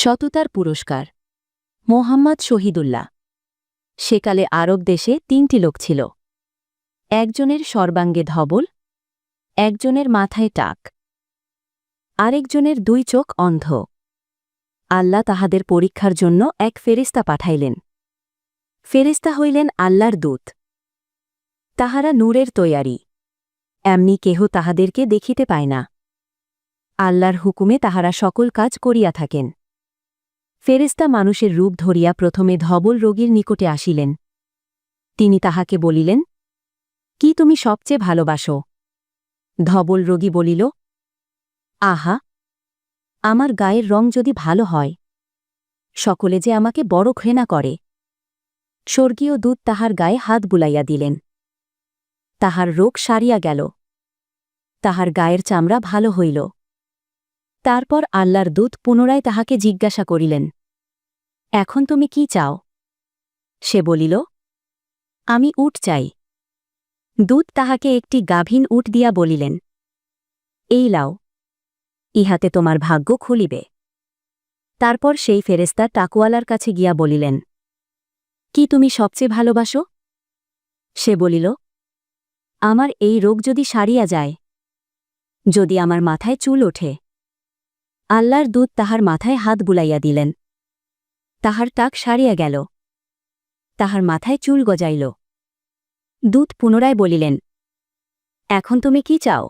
সততার পুরস্কার। মোহাম্মদ শহীদুল্লাহ। সেকালে আরব দেশে তিনটি লোক ছিল। একজনের সর্বাঙ্গে ধবল, একজনের মাথায় টাক। আরেকজনের দুই চোখ অন্ধ। আল্লাহ তাহাদের পরীক্ষার জন্য এক ফেরেস্তা পাঠাইলেন। ফেরেস্তা হইলেন আল্লাহর দূত। তাহারা নূরের তৈয়ারি। এমনি কেহ তাহাদেরকে দেখিতে পায় না। আল্লাহর হুকুমে তাহারা সকল কাজ করিয়া থাকেন। ফেরেস্তা মানুষের রূপ ধরিয়া প্রথমে ধবল রোগীর নিকটে আসিলেন। তিনি তাহাকে বলিলেন, কি তুমি সবচেয়ে ভালোবাসো? ধবল রোগী বলিল, আহা, আমার গায়ের রং যদি ভালো হয়, সকলে যে আমাকে বড় ঘৃণা করে। স্বর্গীয় দূত তাহার গায়ে হাত বুলাইয়া দিলেন। তাহার রোগ সারিয়া গেল। তাহার গায়ের চামড়া ভালো হইল। তারপর আল্লাহর দূত পুনরায় তাহাকে জিজ্ঞাসা করিলেন এখন তুমি কি চাও? সে বলিল, আমি উট চাই। দূত তাহাকে একটি গাভীন উট দিয়া বলিলেন, এই লাও, ইহাতে তোমার ভাগ্য খুলিবে। তারপর সেই ফেরেস্তা টাকুয়ালার কাছে গিয়া বলিলেন, কি তুমি সবচেয়ে ভালোবাসো? সে বলিল, আমার এই রোগ যদি সারিয়া যায়, যদি আমার মাথায় চুল ওঠে, আল্লাহর দূত তাহার মাথায় হাত বুলাইয়া দিলেন। তাহার টাক সারিয়া গেল। তাহার মাথায় চুল গজাইল। দূত পুনরায় বলিলেন, এখন তুমি কি চাও?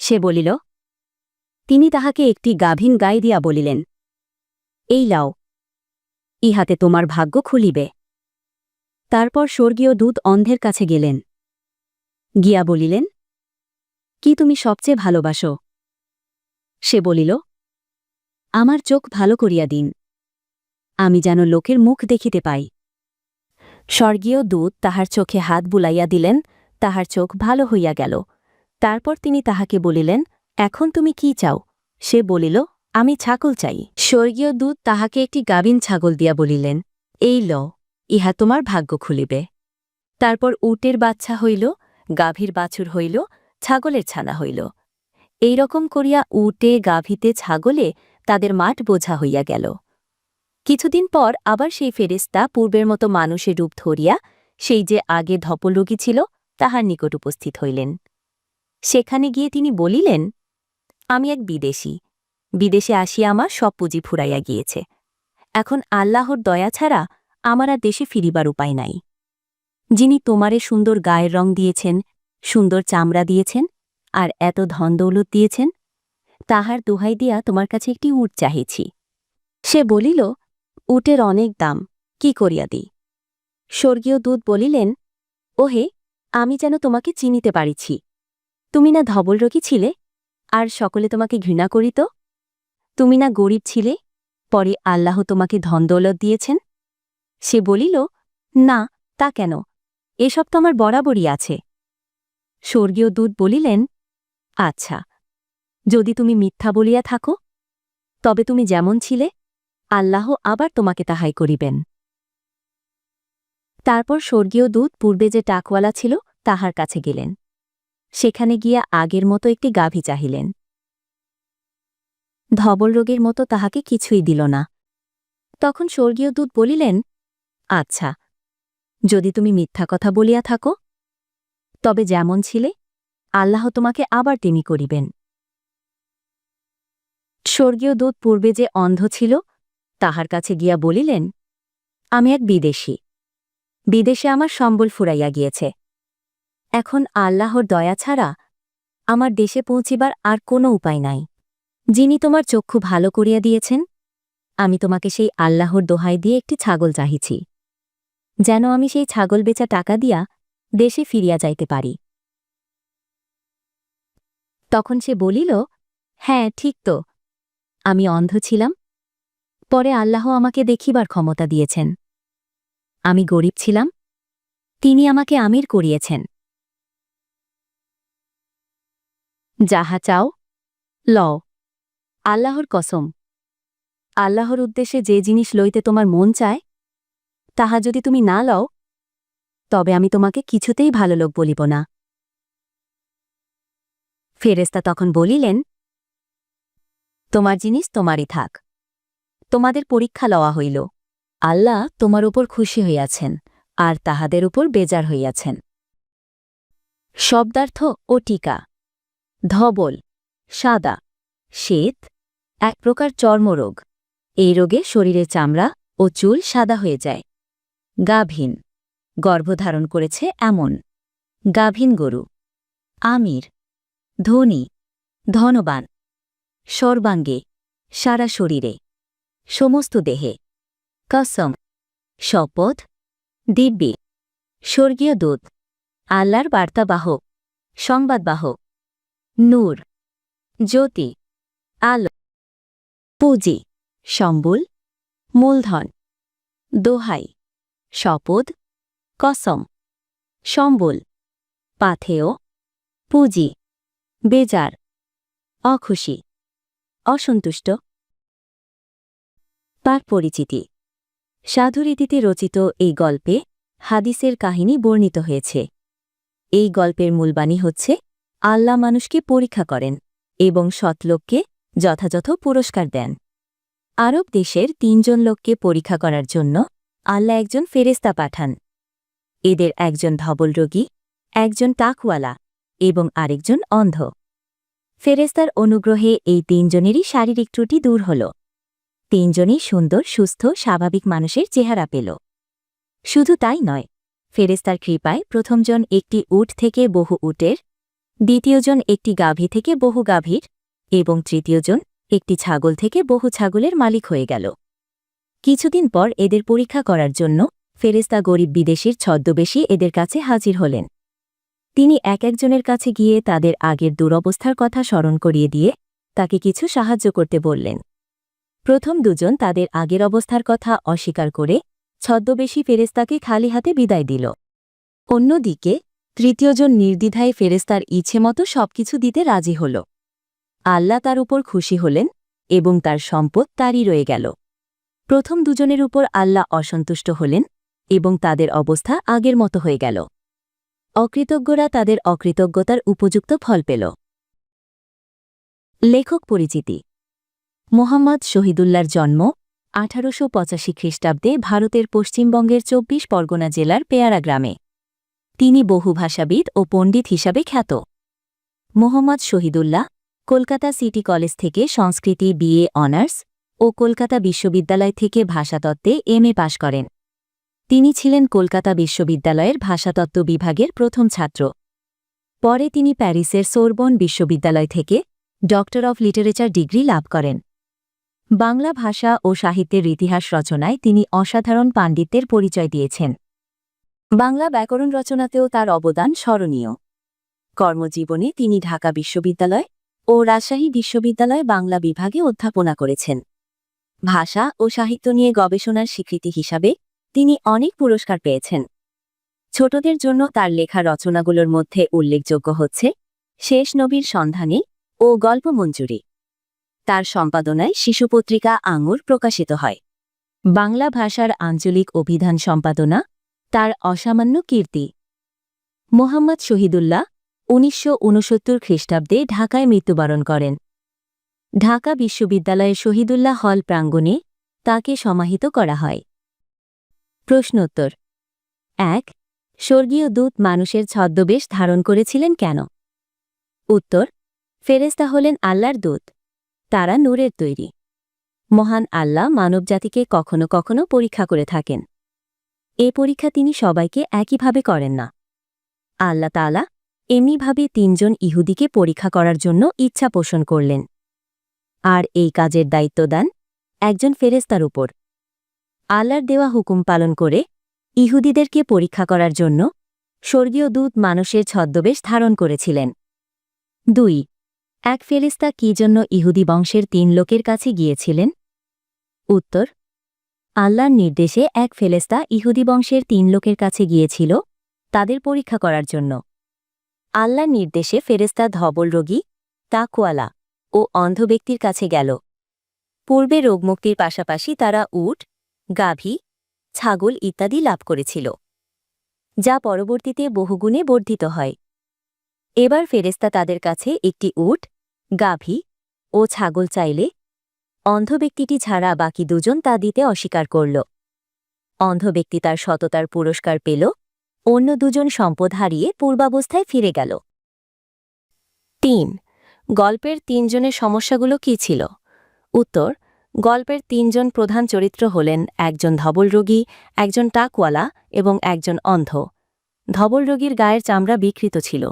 সে বলিল, তিনি তাহাকে একটি গাভীন গায়ে দিয়া বলিলেন, এই লাও, ইহাতে তোমার ভাগ্য খুলিবে। তারপর স্বর্গীয় দূত অন্ধের কাছে গেলেন। গিয়া বলিলেন, কি তুমি সবচেয়ে ভালোবাসো? সে বলিল, আমার চোখ ভালো করিয়া দিন। আমি যেন লোকের মুখ দেখিতে পাই। স্বর্গীয় দূত তাহার চোখে হাত বুলাইয়া দিলেন, তাহার চোখ ভালো হইয়া গেল। তারপর তিনি তাহাকে বলিলেন, এখন তুমি কি চাও? সে বলিল, আমি ছাগল চাই। স্বর্গীয় দূত তাহাকে একটি গাবিন ছাগল দিয়া বলিলেন, এই ল ইহা তোমার ভাগ্য খুলিবে। তারপর উটের বাচ্চা হইল, গাভীর বাছুর হইল, ছাগলের ছানা হইল। এই রকম করিয়া উটে, গাভীতে, ছাগলে তাদের মাঠ বোঝা হইয়া গেল। কিছুদিন পর আবার সেই ফেরেস্তা পূর্বের মতো মানুষের রূপ ধরিয়া, সেই যে আগে ধপলরোগী ছিল, তাহার নিকট উপস্থিত হইলেন। সেখানে গিয়ে তিনি বলিলেন, আমি এক বিদেশি। বিদেশে আসিয়া আমার সব পুঁজি ফুরাইয়া গিয়েছে। এখন আল্লাহর দয়া ছাড়া আমার আর দেশে ফিরিবার উপায় নাই। যিনি তোমারে সুন্দর গায়ের রং দিয়েছেন, সুন্দর চামড়া দিয়েছেন, আর এত ধন দৌলত দিয়েছেন, তাহার দোহাই দিয়া তোমার কাছে একটি উট চাহিছি। সে বলিল উটের অনেক দাম, কি করিয়া দিই স্বর্গীয় দূত বলিলেন, ওহে, আমি যেন তোমাকে চিনিতে পারিছি। তুমি না ধবলরোগী ছিলে, আর সকলে তোমাকে ঘৃণা করিত? তুমি না গরিব ছিলে, পরে আল্লাহ তোমাকে ধনদৌলত দিয়েছেন? সে বলিল, না, তা কেন? এসব তো আমার বরাবরই আছে। স্বর্গীয় দূত বলিলেন আচ্ছা যদি তুমি মিথ্যা বলিয়া থাকো, তবে তুমি যেমন ছিলে আল্লাহ আবার তোমাকে তাহাই করিবেন। তারপর স্বর্গীয় দূত পূর্বে যে টাকওয়ালা ছিল, তাহার কাছে গেলেন। সেখানে গিয়া আগের মতো একটি গাভী চাহিলেন। ধবল রোগের মতো তাহাকে কিছুই দিল না। তখন স্বর্গীয় দূত বলিলেন আচ্ছা যদি তুমি মিথ্যা কথা বলিয়া থাকো, তবে যেমন ছিলে, আল্লাহ তোমাকে আবার তিনি করিবেন। স্বর্গীয় দূত পূর্বে যে অন্ধ ছিল তাহার কাছে গিয়া বলিলেন, আমি এক বিদেশি। বিদেশে আমার সম্বল ফুরাইয়া গিয়েছে। এখন আল্লাহর দয়া ছাড়া আমার দেশে পৌঁছিবার আর কোনো উপায় নাই। যিনি তোমার চক্ষু ভালো করিয়া দিয়েছেন, আমি তোমাকে সেই আল্লাহর দোহাই দিয়ে একটি ছাগল চাহিছি। যেন আমি সেই ছাগল বেচা টাকা দিয়া দেশে ফিরিয়া যাইতে পারি। তখন সে বলিল হ্যাঁ ঠিক তো। আমি অন্ধ ছিলাম পরে আল্লাহ আমাকে দেখিবার ক্ষমতা দিয়েছেন। আমি গরিব ছিলাম। তিনি আমাকে আমির করিয়েছেন। যাহা চাও, লও। আল্লাহর কসম। আল্লাহর উদ্দেশ্যে যে জিনিস লইতে তোমার মন চায়, তাহা যদি তুমি না লও, তবে আমি তোমাকে কিছুতেই ভালো লোক বলিব না। ফেরেস্তা তখন বলিলেন, তোমার জিনিস তোমারই থাক। তোমাদের পরীক্ষা লওয়া হইল। আল্লাহ তোমার উপর খুশি হইয়াছেন, আর তাহাদের উপর বেজার হইয়াছেন। শব্দার্থ ও টিকা। ধবল। সাদা। শ্বেত। এক প্রকার চর্মরোগ। এই রোগে শরীরে চামড়া ও চুল সাদা হয়ে যায়। গাভীন। গর্ভধারণ করেছে এমন। গাভীন গরু। আমির। ধনী। ধনবান। সর্বাঙ্গে। সারা শরীরে। সমস্ত দেহে। কসম। শপথ। দিব্যি। স্বর্গীয় দূত। আল্লাহর বার্তাবাহক সংবাদবাহক নূর। জ্যোতি। আলো। পুঁজি। সম্বুল। মূলধন। দোহাই। শপথ। কসম। সম্বল। পাথেয়। পুঁজি। বেজার। অখুশি। অসন্তুষ্ট। পাঠ পরিচিতি। সাধুরীতিতে রচিত এই গল্পে হাদিসের কাহিনী বর্ণিত হয়েছে। এই গল্পের মূলবাণী হচ্ছে, আল্লাহ মানুষকে পরীক্ষা করেন এবং সৎলোককে যথাযথ পুরস্কার দেন। আরব দেশের তিনজন লোককে পরীক্ষা করার জন্য আল্লাহ একজন ফেরেস্তা পাঠান। এদের একজন ধবল রোগী, একজন টাকওয়ালা এবং আরেকজন অন্ধ। ফেরেস্তার অনুগ্রহে এই তিনজনেরই শারীরিক ত্রুটি দূর হল। তিনজনই সুন্দর, সুস্থ, স্বাভাবিক মানুষের চেহারা পেল। শুধু তাই নয় ফেরেস্তার কৃপায় প্রথমজন একটি উট থেকে বহু উটের, দ্বিতীয়জন একটি গাভী থেকে বহু গাভীর এবং তৃতীয়জন একটি ছাগল থেকে বহু ছাগলের মালিক হয়ে গেল। কিছুদিন পর এদের পরীক্ষা করার জন্য ফেরেস্তা গরিব বিদেশির ছদ্মবেশী এদের কাছে হাজির হলেন। তিনি এক একজনের কাছে গিয়ে তাদের আগের দুরবস্থার কথা স্মরণ করিয়ে দিয়ে তাকে কিছু সাহায্য করতে বললেন। প্রথম দুজন তাদের আগের অবস্থার কথা অস্বীকার করে ছদ্মবেশী ফেরেস্তাকে খালি হাতে বিদায় দিল। অন্যদিকে তৃতীয়জন নির্দ্বিধায় ফেরেস্তার ইচ্ছে মতো সবকিছু দিতে রাজি হল। আল্লাহ তার উপর খুশি হলেন এবং তার সম্পদ তারই রয়ে গেল। প্রথম দুজনের উপর আল্লাহ অসন্তুষ্ট হলেন এবং তাদের অবস্থা আগের মতো হয়ে গেল। অকৃতজ্ঞরা তাদের অকৃতজ্ঞতার উপযুক্ত ফল পেল। লেখক পরিচিতি মোহাম্মদ শহীদুল্লার জন্ম আঠারোশো পঁচাশি খ্রিস্টাব্দে ভারতের পশ্চিমবঙ্গের চব্বিশ পরগনা জেলার পেয়ারা গ্রামে। তিনি বহুভাষাবিদ ও পণ্ডিত হিসাবে খ্যাত। মোহাম্মদ শহীদুল্লাহ কলকাতা সিটি কলেজ থেকে সংস্কৃতি, বিএ, অনার্স ও কলকাতা বিশ্ববিদ্যালয় থেকে ভাষাতত্ত্বে এম এ পাশ করেন। তিনি ছিলেন কলকাতা বিশ্ববিদ্যালয়ের ভাষাতত্ত্ব বিভাগের প্রথম ছাত্র। পরে তিনি প্যারিসের সোরবন বিশ্ববিদ্যালয় থেকে ডক্টর অফ লিটারেচার ডিগ্রি লাভ করেন। বাংলা ভাষা ও সাহিত্যের ইতিহাস রচনায় তিনি অসাধারণ পাণ্ডিত্যের পরিচয় দিয়েছেন। বাংলা ব্যাকরণ রচনাতেও তার অবদান স্মরণীয়। কর্মজীবনে তিনি ঢাকা বিশ্ববিদ্যালয় ও রাজশাহী বিশ্ববিদ্যালয় বাংলা বিভাগে অধ্যাপনা করেছেন। ভাষা ও সাহিত্য নিয়ে গবেষণার স্বীকৃতি হিসাবে তিনি অনেক পুরস্কার পেয়েছেন। ছোটদের জন্য তার লেখা রচনাগুলোর মধ্যে উল্লেখযোগ্য হচ্ছে শেষ নবীর সন্ধানে ও গল্প মঞ্জুরি। তার সম্পাদনায় শিশু পত্রিকা আঙুর প্রকাশিত হয়। বাংলা ভাষার আঞ্চলিক অভিধান সম্পাদনা, তার অসামান্য কীর্তি। মোহাম্মদ শহীদুল্লাহ উনিশশো উনসত্তর খ্রিস্টাব্দে ঢাকায় মৃত্যুবরণ করেন। ঢাকা বিশ্ববিদ্যালয়ের শহীদুল্লাহ হল প্রাঙ্গণে তাকে সমাহিত করা হয়। প্রশ্নোত্তর, এক, স্বর্গীয় দূত মানুষের ছদ্মবেশ ধারণ করেছিলেন কেন? উত্তর ফেরেস্তা হলেন আল্লাহর দূত। তারা নূরের তৈরি। মহান আল্লাহ মানবজাতিকে কখনো কখনো পরীক্ষা করে থাকেন। এ পরীক্ষা তিনি সবাইকে একইভাবে করেন না। আল্লাহ তালা এমনিভাবে তিনজন ইহুদিকে পরীক্ষা করার জন্য ইচ্ছা পোষণ করলেন। আর এই কাজের দায়িত্ব দেন একজন ফেরেস্তার উপর। আল্লাহর দেওয়া হুকুম পালন করে ইহুদিদেরকে পরীক্ষা করার জন্য স্বর্গীয় দূত মানুষের ছদ্মবেশ ধারণ করেছিলেন। দুই এক ফেরেস্তা কি জন্য ইহুদি বংশের তিন লোকের কাছে গিয়েছিলেন? উত্তর, আল্লাহর নির্দেশে এক ফেলেস্তা ইহুদি বংশের তিন লোকের কাছে গিয়েছিল তাদের পরীক্ষা করার জন্য। আল্লাহর নির্দেশে ফেরেস্তা ধবল রোগী তাকুয়ালা ও অন্ধ ব্যক্তির কাছে গেল। পূর্বে রোগমুক্তির পাশাপাশি তারা উট, গাভী, ছাগল ইত্যাদি লাভ করেছিল, যা পরবর্তীতে বহুগুণে বর্ধিত হয়। এবার ফেরেস্তা তাদের কাছে একটি উট, গাভী ও ছাগল চাইলে। অন্ধ ব্যক্তিটি ছাড়া বাকি দুজন তা দিতে অস্বীকার করল। অন্ধ ব্যক্তি তার সততার পুরস্কার পেল। অন্য দুজন সম্পদ হারিয়ে পূর্বাবস্থায় ফিরে গেল। তিন, গল্পের তিনজনের সমস্যাগুলো কি ছিল? উত্তর, গল্পের তিনজন প্রধান চরিত্র হলেন একজন ধবল রোগী, একজন টাকওয়ালা এবং একজন অন্ধ। ধবল রোগীর গায়ের চামড়া বিকৃত ছিল।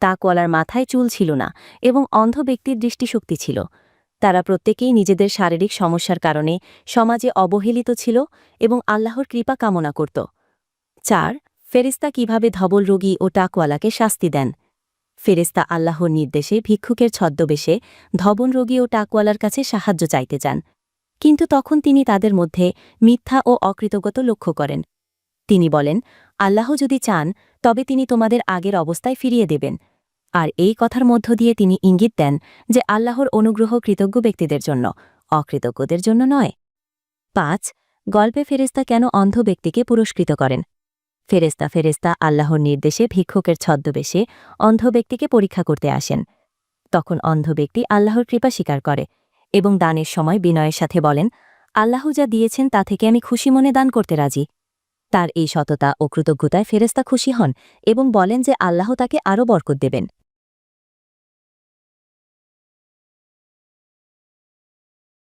টাকওয়ালার মাথায় চুল ছিল না এবং অন্ধ ব্যক্তির দৃষ্টিশক্তি ছিল। তারা প্রত্যেকেই নিজেদের শারীরিক সমস্যার কারণে সমাজে অবহেলিত ছিল এবং আল্লাহর কৃপা কামনা করত। চার ফেরিস্তা কীভাবে ধবল রোগী ও টাকওয়ালাকে শাস্তি দেন? ফেরেস্তা আল্লাহর নির্দেশে ভিক্ষুকের ছদ্মবেশে ধবন রোগী ও টাকওয়ালার কাছে সাহায্য চাইতে যান কিন্তু তখন তিনি তাদের মধ্যে মিথ্যা ও অকৃতজ্ঞত লক্ষ্য করেন। তিনি বলেন, আল্লাহ যদি চান, তবে তিনি তোমাদের আগের অবস্থায় ফিরিয়ে দেবেন। আর এই কথার মধ্য দিয়ে তিনি ইঙ্গিত দেন যে আল্লাহর অনুগ্রহ কৃতজ্ঞ ব্যক্তিদের জন্য, অকৃতজ্ঞদের জন্য নয়। পাঁচ, গল্পে ফেরেস্তা কেন অন্ধ ব্যক্তিকে পুরস্কৃত করেন? ফেরেস্তা ফেরেস্তা আল্লাহর নির্দেশে ভিক্ষুকের ছদ্মবেশে অন্ধ ব্যক্তিকে পরীক্ষা করতে আসেন। তখন অন্ধ ব্যক্তি আল্লাহর কৃপা স্বীকার করে এবং দানের সময় বিনয়ের সাথে বলেন, আল্লাহ যা দিয়েছেন তা থেকে আমি খুশি মনে দান করতে রাজি। তার এই সততা ও কৃতজ্ঞতায় ফেরেস্তা খুশি হন এবং বলেন যে আল্লাহ তাকে আরও বরকত দেবেন।